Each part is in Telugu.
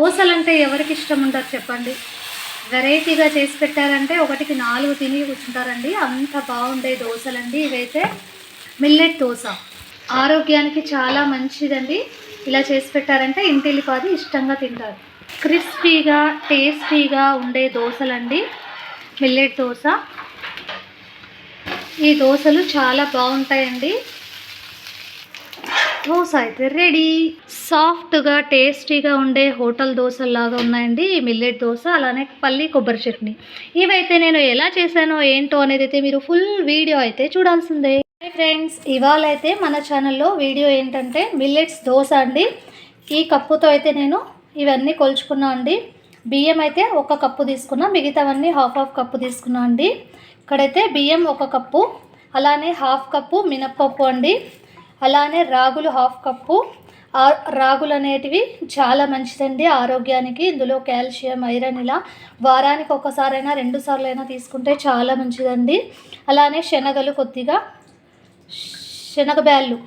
దోశలు అంటే ఎవరికి ఇష్టం ఉంటారు చెప్పండి. వెరైటీగా చేసి పెట్టారంటే ఒకటికి నాలుగు తిని కూర్చుంటారండి. అంత బాగుండే దోశలండి. ఇవైతే మిల్లెట్ దోశ. ఆరోగ్యానికి చాలా మంచిదండి. ఇలా చేసి పెట్టారంటే ఇంటిల్లిపాది ఇష్టంగా తింటారు. క్రిస్పీగా టేస్టీగా ఉండే దోశలండి. మిల్లెట్ దోశ. ఈ దోశలు చాలా బాగుంటాయండి. దోశ అయితే రెడీ. సాఫ్ట్గా టేస్టీగా ఉండే హోటల్ దోశలాగా ఉన్నాయండి. ఈ మిల్లెట్ దోశ అలానే పల్లి కొబ్బరి చట్నీ. ఇవైతే నేను ఎలా చేశానో ఏంటో అనేది అయితే మీరు ఫుల్ వీడియో అయితే చూడాల్సిందే. ఫ్రెండ్స్ ఇవాళ అయితే మన ఛానల్లో వీడియో ఏంటంటే మిల్లెట్స్ దోశ అండి. ఈ కప్పుతో అయితే నేను ఇవన్నీ కొలుచుకున్నా అండి. బియ్యం అయితే ఒక కప్పు తీసుకున్నా మిగతావన్నీ హాఫ్ హాఫ్ కప్పు తీసుకున్నా అండి. ఇక్కడైతే బియ్యం ఒక కప్పు అలానే హాఫ్ కప్పు మినప్పప్పు అండి. అలానే రాగులు హాఫ్ కప్పు. ఆ రాగులు అనేటివి చాలా మంచిదండి ఆరోగ్యానికి. ఇందులో కాల్షియం ఐరన్ ఇలా వారానికి ఒకసారైనా రెండు సార్లు అయినా తీసుకుంటే చాలా మంచిదండి. అలానే శనగలు కొద్దిగా శనగబ్యాళ్ళు.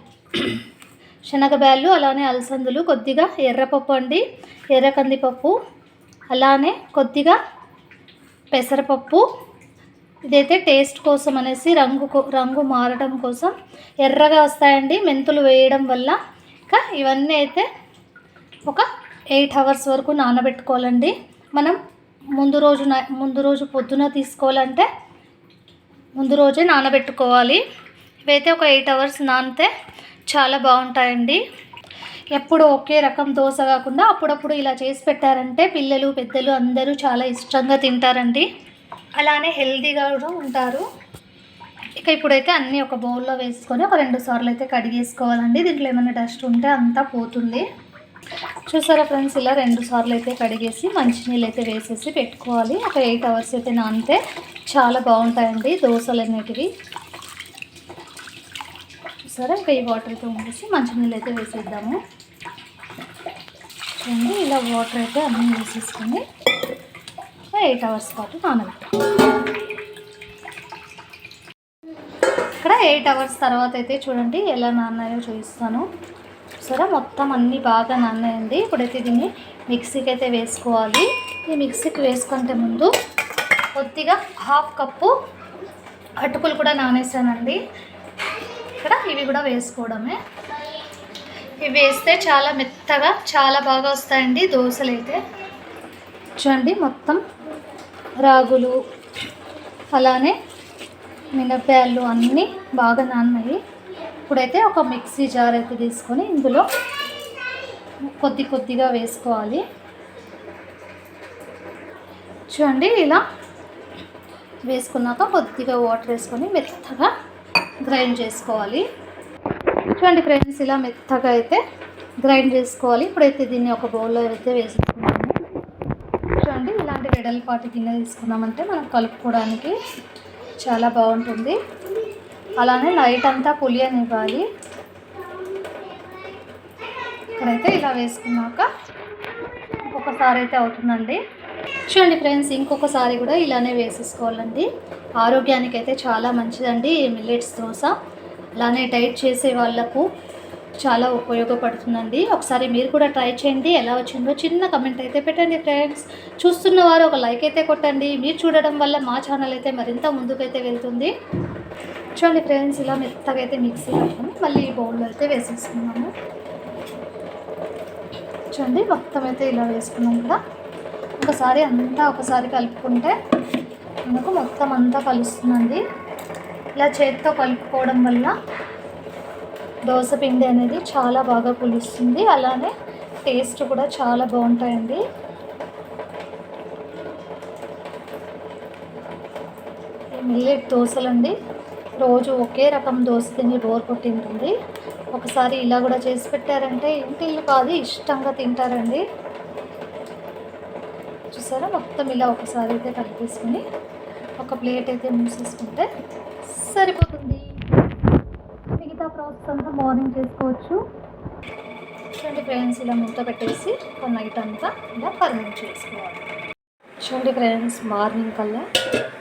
శనగబ్యాళ్ళు అలానే అలసందులు కొద్దిగా ఎర్రపప్పు అండి. ఎర్ర కందిపప్పు అలానే కొద్దిగా పెసరపప్పు. ఇదైతే టేస్ట్ కోసం అనేసి రంగు రంగు మారడం కోసం ఎర్రగా వస్తాయండి. మెంతులు వేయడం వల్ల. ఇంకా ఇవన్నీ అయితే ఒక ఎయిట్ అవర్స్ వరకు నానబెట్టుకోవాలండి. మనం ముందు రోజు ముందు రోజు పొద్దున తీసుకోవాలంటే ముందు రోజే నానబెట్టుకోవాలి. ఇవైతే ఒక ఎయిట్ అవర్స్ నానితే చాలా బాగుంటాయండి. ఎప్పుడు ఒకే రకం దోశ కాకుండా అప్పుడప్పుడు ఇలా చేసి పెట్టారంటే పిల్లలు పెద్దలు అందరూ చాలా ఇష్టంగా తింటారండి. అలానే హెల్తీగా కూడా ఉంటారు. ఇక ఇప్పుడైతే అన్నీ ఒక బౌల్లో వేసుకొని ఒక రెండు సార్లు అయితే కడిగేసుకోవాలండి. దీంట్లో ఏమైనా డస్ట్ ఉంటే అంతా పోతుంది. చూసారా ఫ్రెండ్స్? ఇలా రెండు సార్లు అయితే కడిగేసి మంచినీళ్ళు అయితే వేసేసి పెట్టుకోవాలి. ఒక ఎయిట్ అవర్స్ అయితే నానితే చాలా బాగుంటాయండి దోశలు అనేటివి. చూసారా? ఇంకా ఈ వాటర్ అయితే ఉండేసి మంచినీళ్ళు అయితే వేసేద్దాము. ఇలా వాటర్ అయితే అన్నీ వేసేసుకొని ఎయిట్ అవర్స్ పాటు నానబెట్టాలి. ఇక్కడ ఎయిట్ అవర్స్ తర్వాత అయితే చూడండి ఎలా నాన్నాయో చూపిస్తాను. సరే మొత్తం అన్నీ బాగా నాన్నాయండి. ఇప్పుడైతే దీన్ని మిక్సీకి అయితే వేసుకోవాలి. ఈ మిక్సీకి వేసుకుంటే ముందు కొద్దిగా హాఫ్ కప్పు అటుకులు కూడా నానేసానండి. ఇక్కడ ఇవి కూడా వేసుకోవడమే. ఇవి వేస్తే చాలా మెత్తగా చాలా బాగా వస్తాయండి దోశలు అయితే చూడండి మొత్తం రాగులు అలానే మినప్పాయలు అన్నీ బాగా నాన్నాయి ఇప్పుడైతే ఒక మిక్సీ జార్ అయితే తీసుకొని ఇందులో కొద్ది కొద్దిగా వేసుకోవాలి. చూడండి ఇలా వేసుకున్నాక కొద్దిగా వాటర్ వేసుకొని మెత్తగా గ్రైండ్ చేసుకోవాలి. చూడండి ఫ్రెండ్స్ ఇలా మెత్తగా అయితే గ్రైండ్ చేసుకోవాలి. ఇప్పుడైతే దీన్ని ఒక బౌల్లో అయితే వేసుకున్నాము వెడల్పాటి గిన్నె తీసుకున్నామంటే మనం కలుపుకోవడానికి చాలా బాగుంటుంది. అలానే నైట్ అంతా పులియనివ్వాలి ఇక్కడైతే ఇలా వేసుకున్నాక ఇంకొకసారి అయితే అవుతుందండి. చూడండి ఫ్రెండ్స్ ఇంకొకసారి కూడా ఇలానే వేసేసుకోవాలండి. ఆరోగ్యానికి అయితే చాలా మంచిదండి మిల్లెట్స్ దోశ. అలానే డైట్ చేసే వాళ్ళకు చాలా ఉపయోగపడుతుందండి. ఒకసారి మీరు కూడా ట్రై చేయండి. ఎలా వచ్చిందో చిన్న కమెంట్ అయితే పెట్టండి ఫ్రెండ్స్. చూస్తున్న వారు ఒక లైక్ అయితే కొట్టండి. మీరు చూడడం వల్ల మా ఛానల్ అయితే మరింత ముందుకైతే వెళ్తుంది. చూడండి ఫ్రెండ్స్ ఇలా మెత్తగా అయితే మిక్సీ పట్టుకొని మళ్ళీ ఈ బౌల్లో అయితే వేసేసుకున్నాము. చూడండి మొత్తం అయితే ఇలా వేసుకున్నాం కదా. ఒకసారి అంతా ఒకసారి కలుపుకుంటే మనకు మొత్తం అంతా కలుస్తుందండి. ఇలా చేతితో కలుపుకోవడం వల్ల దోశ పిండి అనేది చాలా బాగా పులుస్తుంది. అలానే టేస్ట్ కూడా చాలా బాగుంటాయండి. మిల్లెట్ మిల్లెట్ దోశలండి. రోజు ఒకే రకం దోశ తిని బోర్ కొట్టింటుంది. ఒకసారి ఇలా కూడా చేసి పెట్టారంటే ఇంటిల్లు కాదు ఇష్టంగా తింటారండి. చూసారా? మొత్తం ఇలా ఒకసారి అయితే కలిపేసుకుని ఒక ప్లేట్ అయితే మూసేసుకుంటే సరిపోతుంది. మిగతా ప్రాసెస్ అంతా మార్నింగ్ చేసుకోవచ్చు. చూడండి ఫ్రెండ్స్ ఇలా మూత పెట్టేసి ఒక నైట్ అంతా ఇలా పర్మనెంట్ చేసుకోవాలి. చూడండి ఫ్రెండ్స్ మార్నింగ్ కల్లా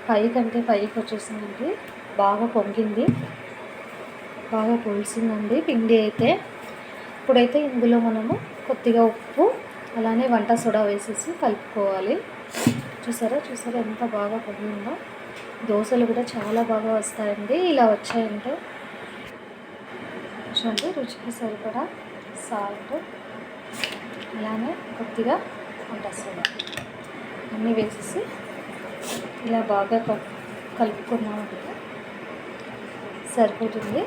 పైకి అంటే పైకి వచ్చేసిందండి. బాగా పొంగింది. బాగా పులిసిందండి పిండి అయితే. ఇప్పుడైతే ఇందులో మనము కొద్దిగా ఉప్పు అలానే వంట సోడా వేసేసి కలుపుకోవాలి. చూసారా? చూసారా? ఎంత బాగా పొంగిందో. దోశలు కూడా చాలా బాగా వస్తాయండి. ఇలా వచ్చాయంటే చూడండి రుచికి సరిపడా సాల్ట్ అలానే కొద్దిగా వంట సోడా అన్నీ వేసేసి ఇలా బాగా కల్- కలుపుకున్నామంటే సరిపోతుంది.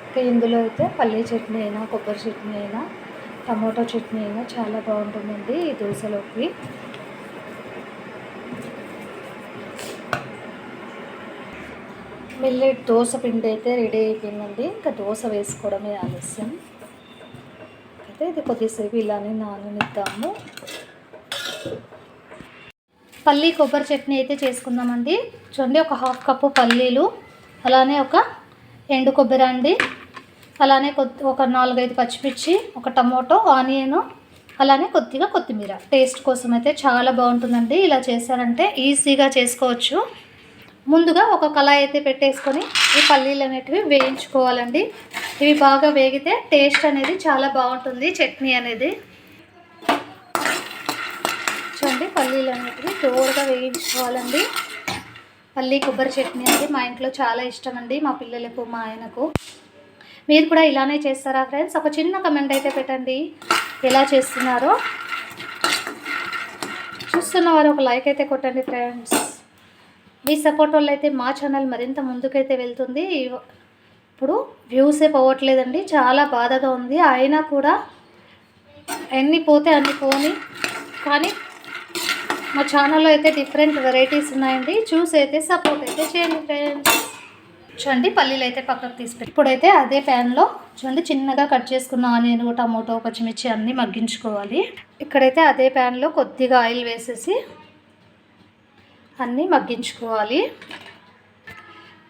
ఇంకా ఇందులో అయితే పల్లీ చట్నీ అయినా కొబ్బరి చట్నీ అయినా టమాటో చట్నీ అయినా చాలా బాగుంటుందండి ఈ దోశలోకి. మిల్లెట్ దోశ పిండి అయితే రెడీ అయిపోయిందండి. ఇంకా దోశ వేసుకోవడమే ఆలస్యం. అయితే ఇది కొద్దిసేపు ఇలానే నాననిద్దాము. పల్లీ కొబ్బరి చట్నీ అయితే చేసుకుందామండి. చూడండి ఒక హాఫ్ కప్పు పల్లీలు అలానే ఒక ఎండు కొబ్బరి అండి. అలానే కొద్ది ఒక నాలుగైదు పచ్చిమిర్చి ఒక టమోటో ఆనియన్ అలానే కొద్దిగా కొత్తిమీర. టేస్ట్ కోసం అయితే చాలా బాగుంటుందండి. ఇలా చేశారంటే ఈజీగా చేసుకోవచ్చు. ముందుగా ఒక కళాయి అయితే పెట్టేసుకొని ఈ పల్లీలు అనేటివి వేయించుకోవాలండి. ఇవి బాగా వేగితే టేస్ట్ అనేది చాలా బాగుంటుంది చట్నీ అనేది. చూడండి పల్లీలు అనేటివి జోరుగా వేయించుకోవాలండి. పల్లీ కొబ్బరి చట్నీ అనేది మా ఇంట్లో చాలా ఇష్టం అండి మా పిల్లలకు మా ఆయనకు. మీరు కూడా ఇలానే చేస్తారా ఫ్రెండ్స్? ఒక చిన్న కమెంట్ అయితే పెట్టండి ఎలా చేస్తున్నారో. చూస్తున్న వారు ఒక లైక్ అయితే కొట్టండి ఫ్రెండ్స్. మీ సపోర్ట్ వల్ల అయితే మా ఛానల్ మరింత ముందుకైతే వెళ్తుంది. ఇప్పుడు వ్యూసే పోవట్లేదండి. చాలా బాధగా ఉంది. అయినా కూడా ఎన్ని పోతే అన్ని పోని. కానీ మా ఛానల్లో అయితే డిఫరెంట్ వెరైటీస్ ఉన్నాయండి. చూసి అయితే సపోర్ట్ అయితే చేయండి ఫ్రెండ్స్ చూడండి పల్లీలు అయితే పక్కకు తీసుకెళ్ళి. ఇప్పుడైతే అదే ప్యాన్లో చూడండి చిన్నగా కట్ చేసుకున్న ఆనియన్ టమోటో పచ్చిమిర్చి అన్నీ మగ్గించుకోవాలి. ఇక్కడైతే అదే ప్యాన్లో కొద్దిగా ఆయిల్ వేసేసి అన్నీ మగ్గించుకోవాలి.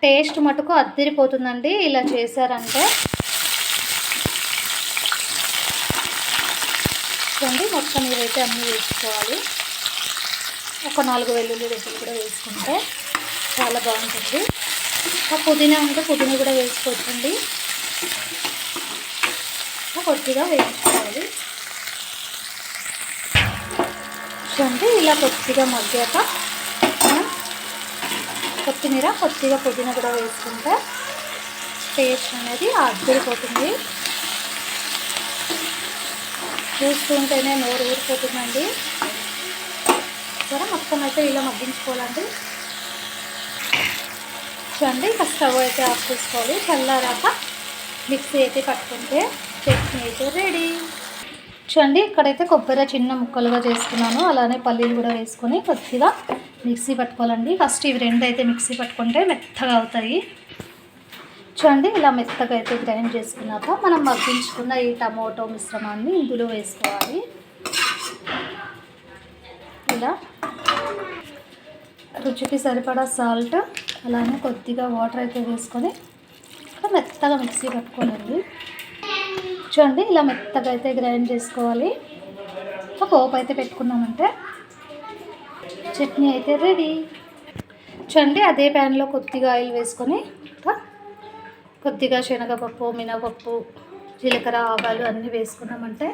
టేస్ట్ మటుకు అద్దరిపోతుందండి ఇలా చేశారంటే. చూడండి మొత్తం ఇవైతే అన్నీ వేసుకోవాలి. ఒక నాలుగు వెల్లుల్లి రెబ్బలు కూడా వేసుకుంటే చాలా బాగుంటుంది. ఇంకా పుదీనా ఉంటే పుదీనా కూడా వేసుకోవచ్చండి. కొద్దిగా వేయించుకోవాలి చూడండి ఇలా కొద్దిగా మగ్గాక కొత్తిమీర కొద్దిగా పుదీనా కూడా వేసుకుంటే టేస్ట్ అనేది అద్దరిపోతుంది. చూస్తుంటేనే నోరు ఊరిపోతుందండి. సరే మొత్తం అయితే ఇలా మగ్గించుకోవాలండి. చూడండి ఇంకా స్టవ్ అయితే ఆఫ్ చేసుకోవాలి. చల్లారాక మిక్సీ అయితే పట్టుకుంటే చట్నీ అయితే రెడీ. చూడండి ఇక్కడైతే కొబ్బరి చిన్న ముక్కలుగా చేసుకున్నాను. అలానే పల్లీలు కూడా వేసుకొని కొద్దిగా మిక్సీ పట్టుకోవాలండి. ఫస్ట్ ఇవి రెండు అయితే మిక్సీ పట్టుకుంటే మెత్తగా అవుతాయి. చూడండి ఇలా మెత్తగా అయితే గ్రైండ్ చేసుకున్నాక మనం మగ్గించుకున్న ఈ టమాటో మిశ్రమాన్ని ఇందులో వేసుకోవాలి. ఇలా. రుచికి సరిపడా సాల్ట్ అలానే కొద్దిగా వాటర్ అయితే వేసుకొని మెత్తగా మిక్సీ పట్టుకోనండి. చూడండి ఇలా మెత్తగా అయితే గ్రైండ్ చేసుకోవాలి. ఒక పోపు అయితే పెట్టుకున్నామంటే చట్నీ అయితే రెడీ. చూడండి అదే ప్యాన్లో కొద్దిగా ఆయిల్ వేసుకొని కొద్దిగా శనగపప్పు మినపప్పు జీలకర్ర ఆవాలు అన్నీ వేసుకున్నామంటే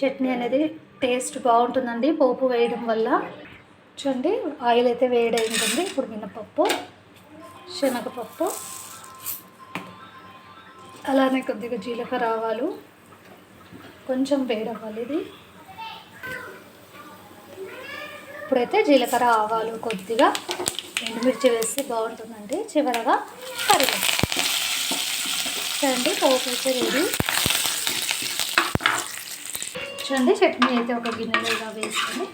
చట్నీ అనేది టేస్ట్ బాగుంటుందండి పోపు వేయడం వల్ల. చూడండి ఆయిల్ అయితే వేడి ఉంటుంది ఇప్పుడు మినపప్పు శనగపప్పు అలానే కొద్దిగా జీలకర్ర ఆవాలు కొంచెం వేడవ్వాలి ఇది. ఇప్పుడైతే జీలకర్ర ఆవాలు కొద్దిగా ఎండుమిర్చి వేస్తే బాగుంటుందండి. చివరగా కరివేపాకు. చూడండి పోపు అయితే రెడీ చూడండి చట్నీ అయితే ఒక గిన్నెలో ఇలా వేసుకొని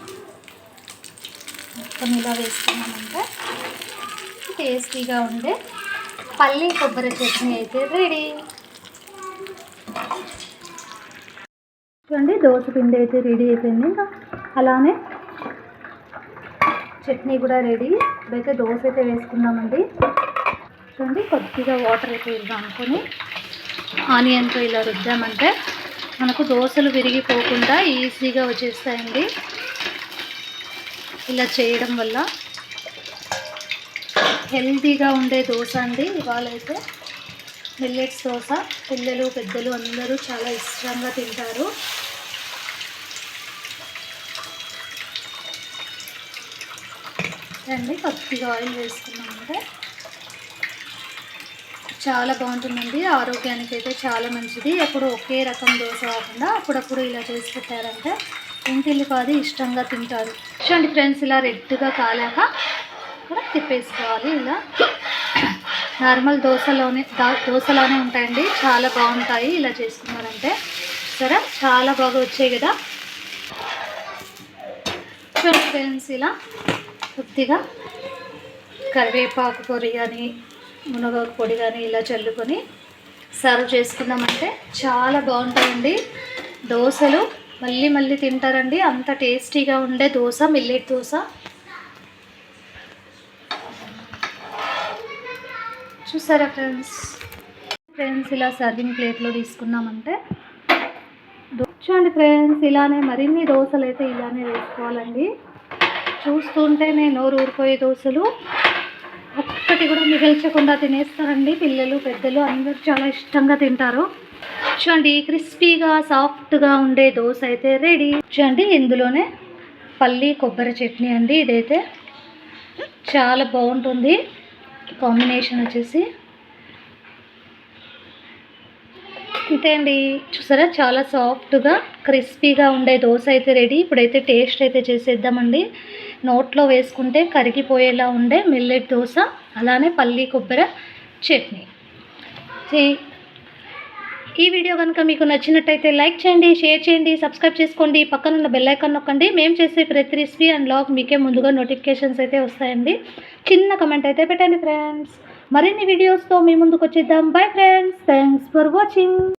మొత్తం ఇలా వేసుకున్నామంటే టేస్టీగా ఉండే పల్లి కొబ్బరి చట్నీ అయితే రెడీ చూడండి దోశ పిండి అయితే రెడీ అయిపోయింది. ఇంకా అలానే చట్నీ కూడా రెడీ. ఇప్పుడైతే దోశ అయితే వేసుకుందామండి. చూడండి కొద్దిగా వాటర్ అయితే ఇద్దాం అనుకొని ఆనియన్తో ఇలా రుద్దామంటే మనకు దోశలు విరిగిపోకుండా ఈజీగా వచ్చేస్తాయండి. ఇలా చేయడం వల్ల హెల్తీగా ఉండే దోశ అండి. ఇవాళ అయితే మిల్లెట్స్ దోశ. పిల్లలు పెద్దలు అందరూ చాలా ఇష్టంగా తింటారు. రండి కొద్దిగా ఆయిల్ వేసుకున్నామంటే చాలా బాగుంటుందండి ఆరోగ్యానికి అయితే చాలా మంచిది. ఎప్పుడు ఒకే రకం దోశ కాకుండా అప్పుడప్పుడు ఇలా చేసి పెట్టారంటే ఇంటిల్లి కాదు ఇష్టంగా తింటారు. చూడండి ఫ్రెండ్స్ ఇలా రెడ్గా కాలాక కూడా తిప్పేసుకోవాలి ఇలా. నార్మల్ దోశలోనే దోశలోనే దోశలానే ఉంటాయండి చాలా బాగుంటాయి ఇలా చేసుకున్నారంటే. సరే చాలా బాగా వచ్చాయి కదా. చూడండి ఫ్రెండ్స్ ఇలా కొద్దిగా కరివేపాకు పొడి కానీ మునగాకు పొడి కానీ ఇలా చల్లుకొని సర్వ్ చేసుకున్నామంటే చాలా బాగుంటాయండి. దోశలు మళ్ళీ మళ్ళీ తింటారండి. అంత టేస్టీగా ఉండే దోశ మిల్లెట్ దోశ. చూసారా ఫ్రెండ్స్? ఫ్రెండ్స్ ఇలా సర్వింగ్ ప్లేట్లో తీసుకున్నామంటే చూడండి ఫ్రెండ్స్ ఇలానే మరిన్ని దోశలు అయితే ఇలానే వేసుకోవాలండి. చూస్తుంటేనే నోరు ఊరిపోయే దోశలు. ఒక్కటి కూడా మిగిల్చకుండా తినేస్తారండి పిల్లలు పెద్దలు. అందరూ చాలా ఇష్టంగా తింటారు. చూడండి క్రిస్పీగా సాఫ్ట్గా ఉండే దోశ అయితే రెడీ. చూడండి ఇందులోనే పల్లి కొబ్బరి చట్నీ అండి ఇదైతే. చాలా బాగుంటుంది. కాంబినేషన్ వచ్చేసి. ఇంతే అండి చూసారా? చాలా సాఫ్ట్గా క్రిస్పీగా ఉండే దోశ అయితే రెడీ. ఇప్పుడైతే టేస్ట్ అయితే చేసేద్దామండి. నోట్లో వేసుకుంటే కరిగిపోయేలా ఉండే మిల్లెట్ దోశ అలానే పల్లి కొబ్బరి చట్నీ. ఈ వీడియో కనుక మీకు నచ్చినట్టయితే లైక్ చేయండి షేర్ చేయండి సబ్స్క్రైబ్ చేసుకోండి పక్కన ఉన్న బెల్ ఐకాన్ నొక్కండి. మేము చేసే ప్రతి రెసిపీ అండ్ లాగ్ మీకే ముందుగా నోటిఫికేషన్స్ అయితే వస్తాయండి. చిన్న కమెంట్ అయితే పెట్టండి ఫ్రెండ్స్. మరిన్ని వీడియోస్తో మీ ముందుకు వచ్చేద్దాం bye friends. Thanks for watching.